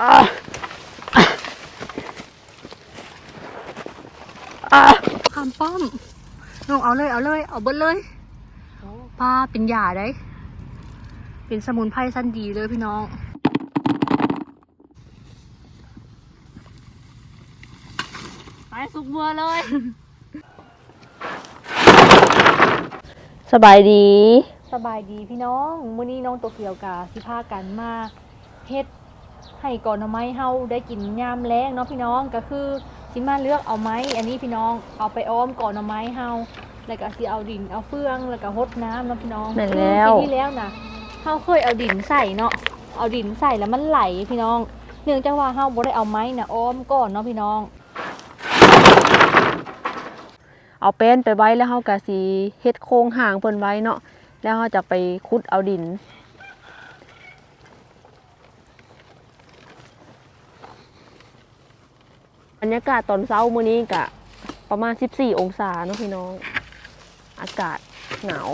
อ่าอ่าคำป้อมลงเอาเลยเอาเลยเอาเบิดเลยปลาเป็นยาได้เป็นสมุนไพรสั้นดีเลยพี่น้องไปสุกบัวเลย สบายดี สบายดีพี่น้องมื้อนี้น้องโตเกียวกาสิพากันมาเฮ็ด ให้ก่อนเอาไม้เฮาได้กินยามแรงเนาะพี่น้องก็คือสิมาเลือกเอาไม้อันนี้พี่น้องเอาไปอ้อมก่อนเอาไม้เฮาแล้วก็สิเอาดินเอาเฟืองแล้วก็หดน้ำเนาะพี่น้องแม่นแล้ว ปีที่แล้วนะเฮาเคยเอาดินใส่เนาะเอาดินใส่แล้วมันไหลพี่น้อง เนื่องจากว่าเฮาบ่ได้เอาไม้นะอ้อมก่อนเนาะพี่น้อง เอาแป้นไปไว้แล้วเฮากะสิเฮ็ดโครงห่างเพิ่นไว้เนาะแล้วเฮาจะไปขุดเอาดิน รรยากาศตอนเช้ามื้อนี้กะประมาณ 14 องศาเนาะพี่น้อง อากาศหนาว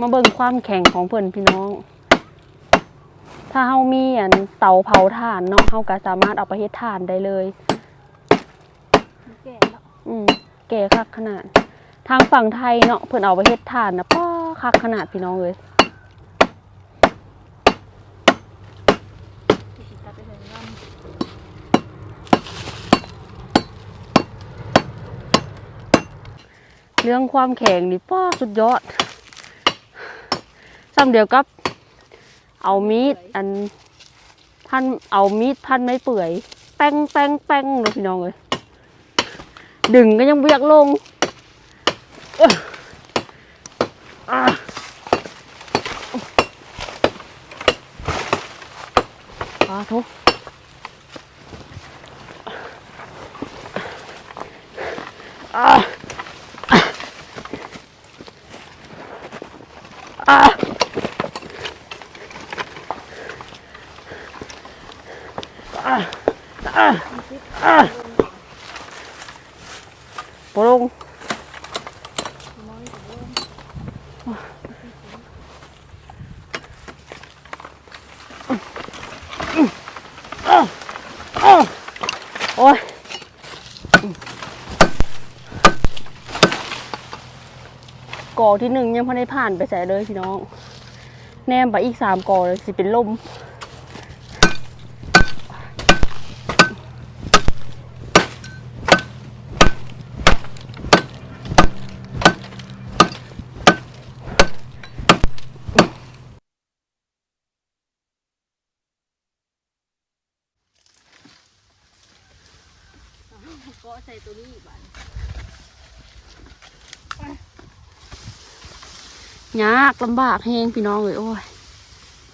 มาเบิ่งความแข็งของเพิ่นพี่น้อง ถ้าเฮามีอันเตาเผาถ่านเนาะเฮาก็สามารถเอาไปเฮ็ดถ่านได้เลย แก่แล้วอืมแก่คักขนาด ทางฝั่งไทยเนาะเพิ่นเอาไปเฮ็ดถ่านนะป้อคักขนาดพี่น้องเลยสิกลับไปเถิงน้ำเรื่องความแข็งนี่ป้อสุดยอด ซ้ำเดียวกับ เอามีดอันพันเอามีดพันไม่เปื่อย แป้งแป้งแป้งเลยพี่น้องเลยดึงก็ยังเบียกลงอ้ออะอ่าทุกอ่าอ่าอ่าอ่าอ่า ปลงโอ้ยก่อที่หนึ่งยังพอได้ผ่านไปใส่เลยพี่น้อง แนมไปอีกสามก่อเลยสิเป็นลม ก็ใส่ตัวนี้บ้านยากลำบากแหงพี่น้องเลยโอ้ย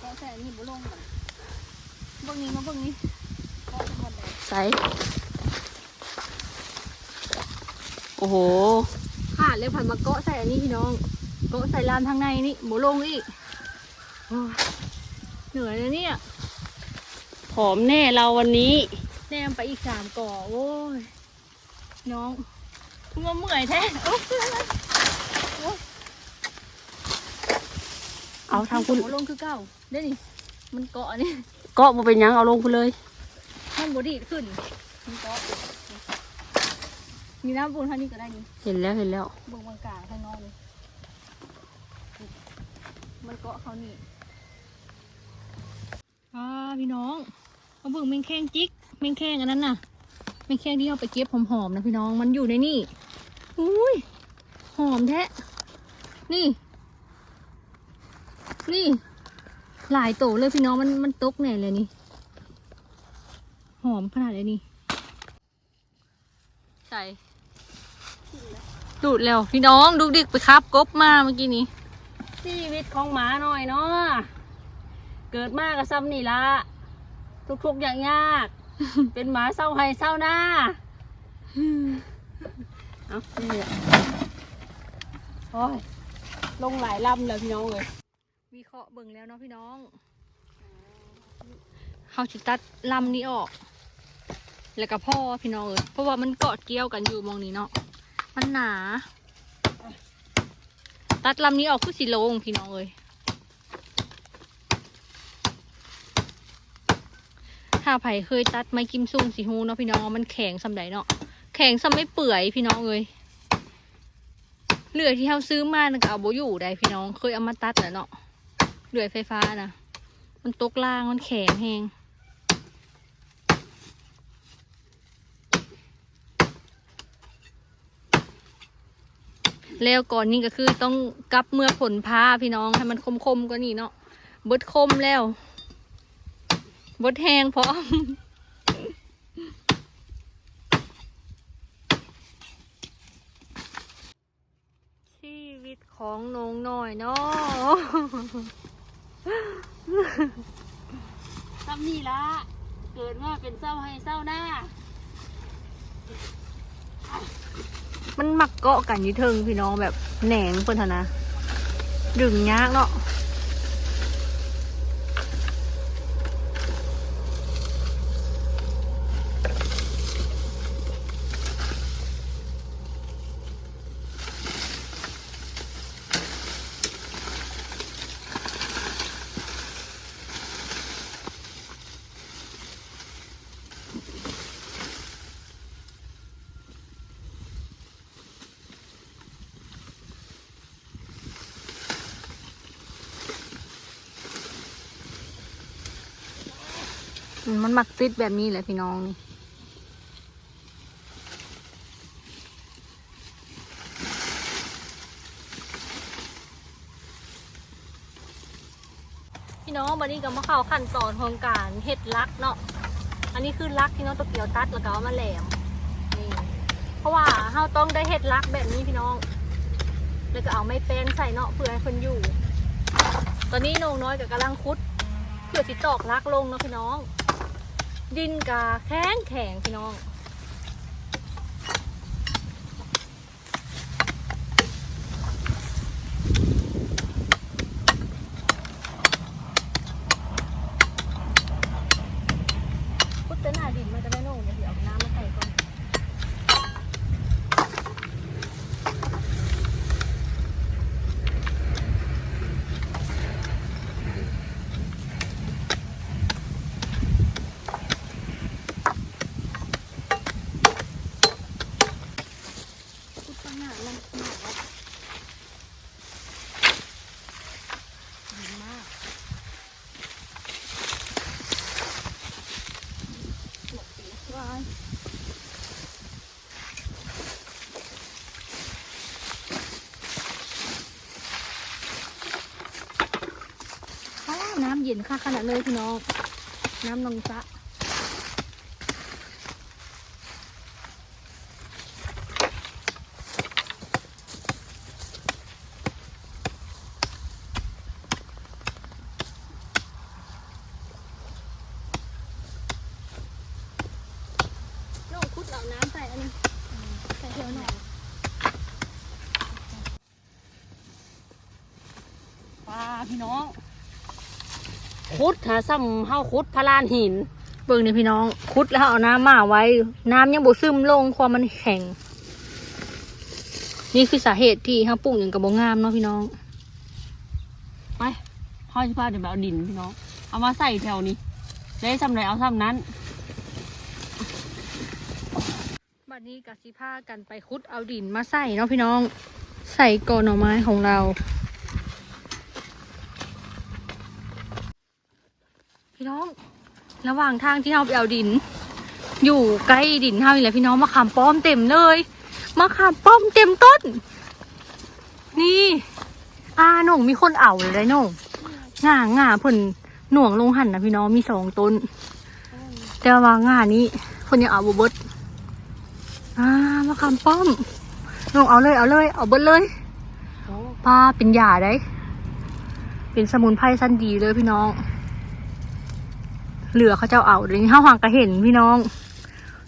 ก็ใส่อันนี้บุลงก่อนเบิ่งนี้มาเบิ่งนี้ก็จะหมดเลยใส่โอ้โหขาดเลยผ่านมาเกาะใส่อันนี้พี่น้อง เกาะใส่ลานทางในนี่บุลงอีกโอ้ยเหนื่อยนะเนี่ยผอมแน่เราวันนี้ แนมไปอีกสามก่อโอ้ย น้องคุณว่าเมื่อยแท้โอ้ยเอาทางคุณบุลงคือเก่าเด้นี่มันเกาะนี่เกาะมาเป็นหยังเอาลงคุณเลยมันบดีขึ้นมันเกาะมีน้ำปูนเท่านี้ก็ได้นี่เห็นแล้วเห็นแล้วเบิ่งบางกลางข้างนอกเลยมันเกาะเขานี่อ่าพี่น้องเอาเบิ่งแมงแข้งจิกแมงแข้งอันนั้นน่ะ แมงแข้งที่เอาไปเก็บหอมๆนะพี่น้องมันอยู่ในนี่อุ้ยหอมแท้นี่ นี่ หลายโตเลยพี่น้องมันมันตกแน่เลยนี่ หอมขนาดเลยนี่ใส่ดูดแล้วพี่น้องดูดิกไปครับกบมาเมื่อกี้นี้ชีวิตของหมาหน่อยเนาะเกิดมากกับซ้ำนี่ละทุกๆอย่างยาก เป็นหมาเศร้าให้เศร้าหน้าเอานี่แหละโอ้ยลงหลายลำแล้วพี่น้องเลยวิเคราะห์เบิ่งแล้วเนาะพี่น้องเฮาสิตัดลำนี้ออก แล้วก็พ่อพี่น้องเอ้ยเพราะว่ามันเกาะเกี่ยวกันอยู่มองนี้เนาะมันหนา ตัดลำนี้ออกคือสิโลงพี่น้องเอ้ย ถ้าไผเคยตัดไม้กิมซุงสีฮูเนาะพี่น้องมันแข็งสำใดเนาะแข็งสำไม่เปื่อยพี่น้องเอ้ยเลื่อที่เฮาซื้อมานะก็เอาโบอยู่ได้พี่น้องเคยเอามาตัดแล้วเนาะเลื่อไฟฟ้านะมันตกล่างมันแข็งแหงแล้วก่อนนี้ก็คือต้องกับเมื่อผลพาพี่น้องให้มันคมๆกว่านี้เนาะเบิดคมแล้ว บดแห้งพร้อมชีวิตของนงหน่อยเนาะซ้ำนี่ละเกิดมาเป็นเศร้าให้เศร้าหน้า มันมักเกาะกันอยี่เทิงพี่น้องแบบแหนงเพิ่นนะ ดึงยากเนาะ มันมักติดแบบนี้แหละพี่น้องนี่พี่น้องบันนี้ก็มาเข้าขั้นตอนของการเฮ็ดลักเนาะ อันนี้คือลักที่น้องตะเกียวตัดแล้วก็เอามาแหลม นี่ เพราะว่าเราต้องได้เฮ็ดลักแบบนี้พี่น้อง แล้วก็เอาไม้แป้นใส่เนาะเพื่อให้คนอยู่ ตอนนี้น้องน้อยก็กำลังคุด เพื่อติดตอกลักลงเนาะพี่น้อง ดินกาแข็งแข็งพี่น้อง พุทธนาดินมันจะได้โน่งเดี๋ยวเอาน้ำมาใส่ก่อน พุทธนามันหนาแล้วดีมาก ว้ายอ้าว น้ำเย็นค่ะขนาดเลยพี่น้อง น้ำนองซะน้องคุดเอาน้ำใส่อันนี้ใส่เทียวหน่อย ปลาพี่น้อง คุดหาซ้ำเฮาคุดพลานหิน เบิ่งนี่พี่น้อง คุดแล้วเอาน้ำมาไว้ น้ำยังบ่ซึมลงความมันแข็ง นี่คือสาเหตุที่ห้าปลูกอย่างกับบ่งามเนาะพี่น้อง ไปพ่อจะพาเดี๋ยวไปเอาดินพี่น้อง เอามาใส่แถวนี้ได้ซ้ำไหนเอาซ้ำนั้นบัดนี้กสิพากันไปคุดเอาดินมาใส่เนาะพี่น้อง ใส่กอหน่อไม้ของเรา พี่น้อง ระหว่างทางที่เราไปเอาดิน อยู่ใกล้ดินเท่าอีกแล้วพี่น้องมะขามป้อมเต็มเลยมะขามป้อมเต็มต้น นี่อาหน่งมีคนเอาเลยได้หน่งง่าง่าเพิ่นหน่วงลงหันนะพี่น้องมีสองต้น แต่ว่าง่านี้เพิ่นยังเอาบ่เบิดอ่ามะขามป้อมลงเอาเลยเอาเลยเอาเบิดเลยป้าเป็นยาได้ เป็นสมุนไพรสั้นดีเลยพี่น้อง เหลือเขาเจ้าเอาเดี๋ยวนี้เฮาหางก็เห็นพี่น้อง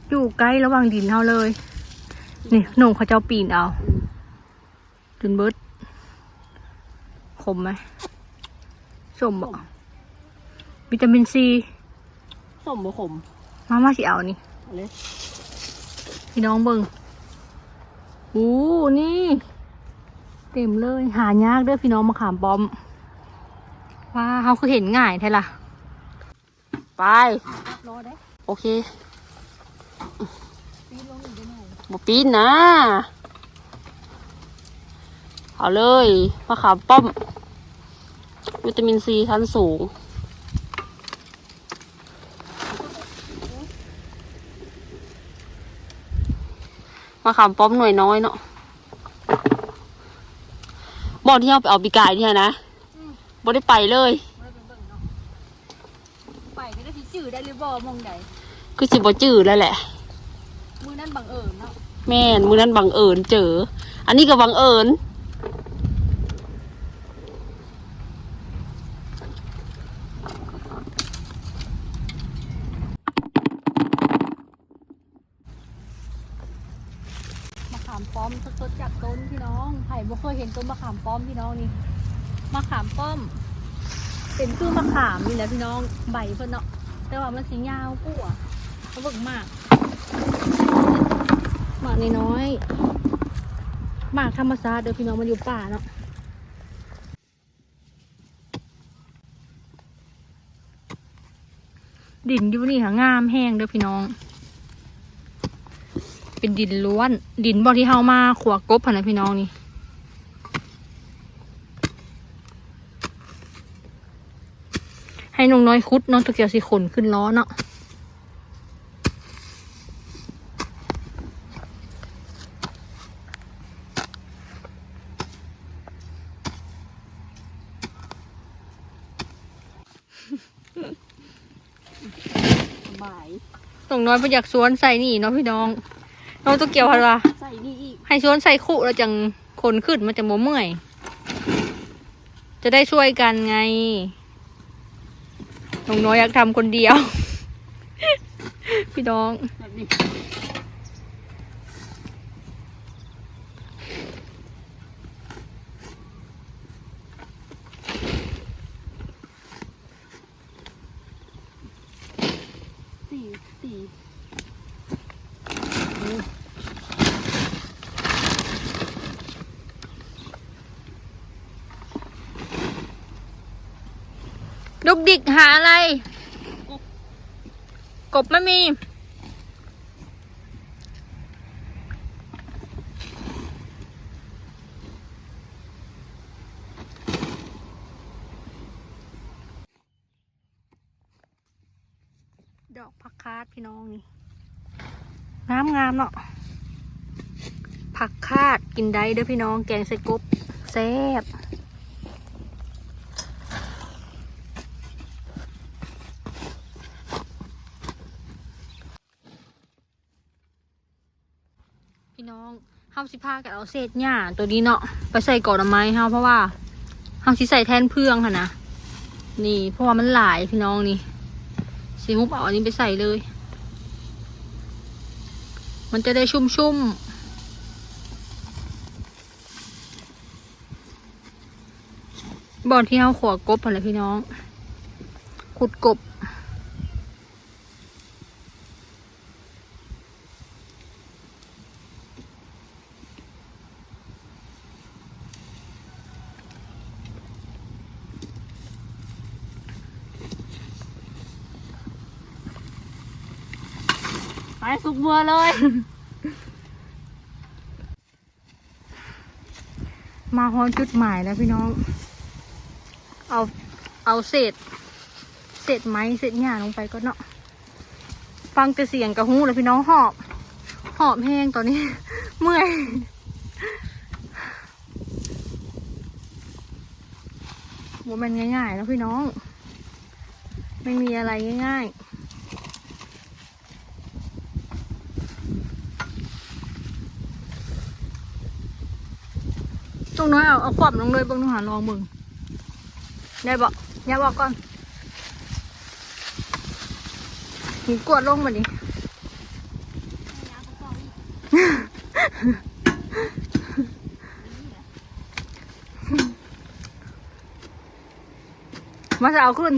อยู่ใกล้ระหว่างดินเฮาเลย นี่หนุ่มเขาเจ้าปีนเอาจนเบิดขมไหมสมบอกวิตามินซีส้มบ่ขมมามาสิเอานี่เอาเลยพี่น้องเบิ่งอู้นี่ เต็มเลย หายากเด้อพี่น้องมะขามป้อม ว้าเขาคือเห็นง่ายแท้ล่ะ ไป รอได้โอเคปีนลงอีกได้ไหมบ่ปีนนะ เอาเลยมะขามป้อม วิตามินซีชั้นสูง มะขามป้อมหน่วยน้อยเนาะบอกที่เราไปเอาปีกายเนี่ยนะบ่ได้ไปเลย มองใดคือสิบ่จื้อแล้วแหละ มือนั่นบังเอิญเนาะแม่นมือนั้นบังเอิญเจอ อันนี้ก็บังเอิญมะขามป้อมสดๆจากต้นพี่น้องไผ่บ่เคยเห็นต้นมะขามป้อมพี่น้องนี่มะขามป้อม เป็นคือมะขามนี่แหละพี่น้องใบเพิ่นเนาะ แต่ว่ามันสียาวกว่าเขาเบิ่งมากหมากน้อยหมากธรรมชาติเด้อพี่น้องมันอยู่ป่าเนาะดินอยู่นี่ค่ะงามแห้งเด้อพี่น้อง เป็นดินล้วน ดินบ่อที่เฮามาขวากบหั่นนะพี่น้องนี่ ให้น้องน้อยคุดเน้องตะเกียวสิขนขึ้นล้อเนาะหมายน้องน้อยไปอยากสวนใส่นี่เนาะพี่น้องน้องตะเกียวพันว่าใส่นี่อีกให้สวนใส่คู่แล้วจังขนขึ้นมันจะโมเมื่อย จะได้ช่วยกันไง น้องน้อยอยากทำคนเดียว พี่น้อง แบบนี้สี่สี่ ดุ กดิกหาอะไร กบไม่มี ดอกผักคาดพี่น้องนี่งามงามเนาะผักคาดกินได้เด้อพี่น้องแกงใส่กบแซ่บ พี่น้องเฮาสิพากันเอาเศษหญ้าตัวนี้เนาะไปใส่ก่อนไม้เฮาเพราะว่าเฮาสิใส่แทนเพื่องค่ะนะนี่เพราะว่ามันหลายพี่น้องนี่สิฮุบเอาอันนี้ไปใส่เลย มันจะได้ชุ่มๆบ่อนที่เฮาขวกบอะไรพี่น้อง ขุดกบ ไปสุกมือเลย มาฮอนจุดหมายแล้วพี่น้อง เอาเอาเศษ เศษไม้เศษหญ้าลงไปก็เนาะฟังแต่เสียงกระหู้เลยพี่น้องหอบ หอบแห้งตอนนี้ เมื่อยโมมันง่ายๆแล้วพี่น้อง ไม่มีอะไรง่าย ๆ ตรงน้อยเอาเอาควบลงเลยเบางหนูหาลองมึงได้บอกอย่าบอกก่อนหินกวดลงมาดิมาจะเอาขึ้น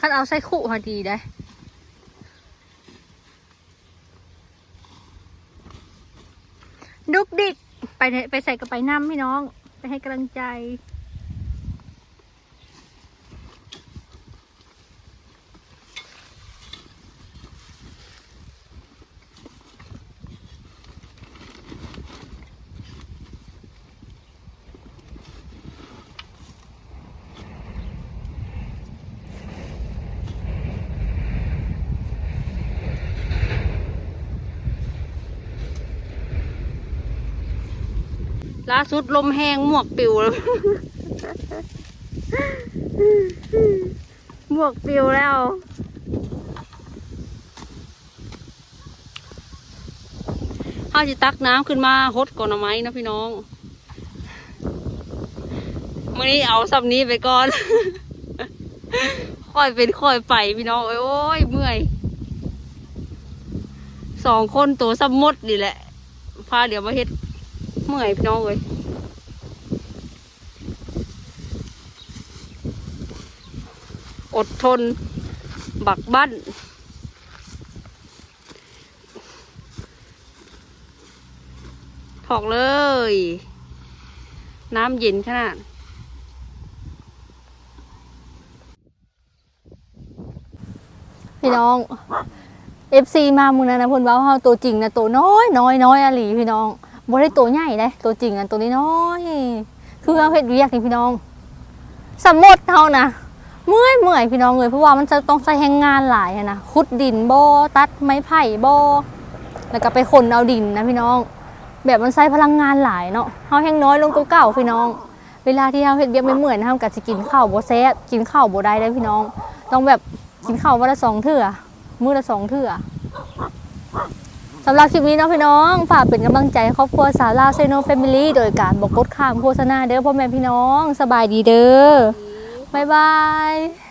คันเอาใส่ขู่พอดีได้ดุกดิกไปไหนไปใส่กระไปน้ำพี่น้อง ไปให้กำลังใจาสุดลมแห้งหมวกปิวแล้วหมวกปิวแล้วข้าจะตักน้ำขึ้นมาฮดก่อนไหมนะพี่น้องมื่อนี้เอาสับนี้ไปก่อน ค่อยเป็นค่อยไปพี่น้องเอ้ยโอ้ยเมื่อย สองคนตัวสมดนี่แหละ พาเดี๋ยวมาเฮ็ด เมื่อยพี่น้องเลย อดทน บักบั้นถอกเลย น้ำเย็นขนาดพี่น้อง FC มามึงนะนะพนเว้าเฮาตัวจริงนะตัวน้อยน้อยน้อยอะหลีพี่น้องบ่ได้ตัวใหญ่เด้ตัวจริงอันตัวนี้น้อย คือเฮาเฮ็ดเวียกนี่พี่น้อง สมมติเฮานะ เมื่อยเมื่อยพี่น้องเลยเพราะว่ามันจะต้องใช้แรงงานหลายอะนะขุดดินโบตัดไม้ไผ่โบแล้วก็ไปขนเอาดินนะพี่น้อง แบบมันใช้พลังงานหลายเนาะเฮาแห้งน้อยลงกเก่าพี่น้อง เวลาที่เฮาเฮ็ดเวียกไม่เหมือนเฮาก็สิกินข้าวบ่แซ่บกินข้าวบ่ได้เด้พี่น้อง ต้องแบบกินข้าววันละสองเทื่อมื้อละสองเทื่อสำหรับคลิปนี้เนาะพี่น้องฝากเป็นกำลังใจครอบครัวสาวลาเซโนแฟมิลี่โดยการบอกกดข้ามโฆษณาเด้อพ่อแม่พี่น้อง สบายดีเด้อ บ๊ายบาย